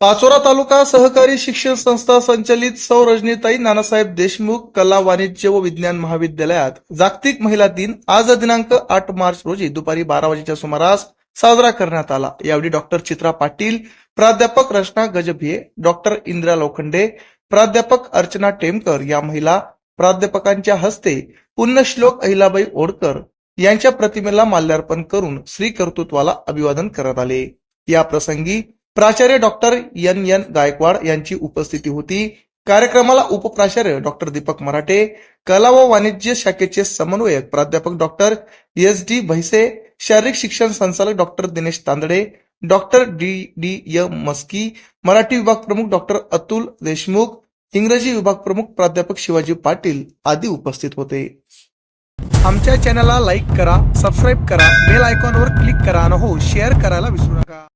पाचोरा तालुका सहकारी शिक्षण संस्था संचलित सौ रजनीताई नानासाहेब देशमुख कला वाणिज्य व विज्ञान महाविद्यालयात जागतिक महिला दिन आज दिनांक आठ मार्च रोजी दुपारी बारा वाजेच्या सुमारास साजरा करण्यात आला. यावेळी डॉक्टर चित्रा पाटील प्राध्यापक रचना गजभिये डॉक्टर इंदिरा लोखंडे प्राध्यापक अर्चना टेमकर या महिला प्राध्यापकांच्या हस्ते पुण्यश्लोक अहिलाबाई ओडकर यांच्या प्रतिमेला माल्यार्पण करून श्री कर्तृत्वाला अभिवादन करण्यात आले. या प्रसंगी प्राचार्य डॉक्टर एन एन गायकवाड यांची उपस्थिती होती. कार्यक्रमाला उपप्राचार्य डॉक्टर दीपक मराठे कला व वाणिज्य शाखेचे समन्वयक प्राध्यापक डॉक्टर एस डी भैसे शारीरिक शिक्षण संचालक doctor Dinesh Tandade doctor D D M Maski Marathi विभाग प्रमुख डॉक्टर अतुल देशमुख इंग्रजी विभाग प्रमुख प्राध्यापक शिवाजी पाटील आदी उपस्थित होते. आमच्या चॅनलला लाईक करा सबस्क्राईब करा बेल आयकॉनवर क्लिक करा आणि हो शेअर करायला विसरू नका.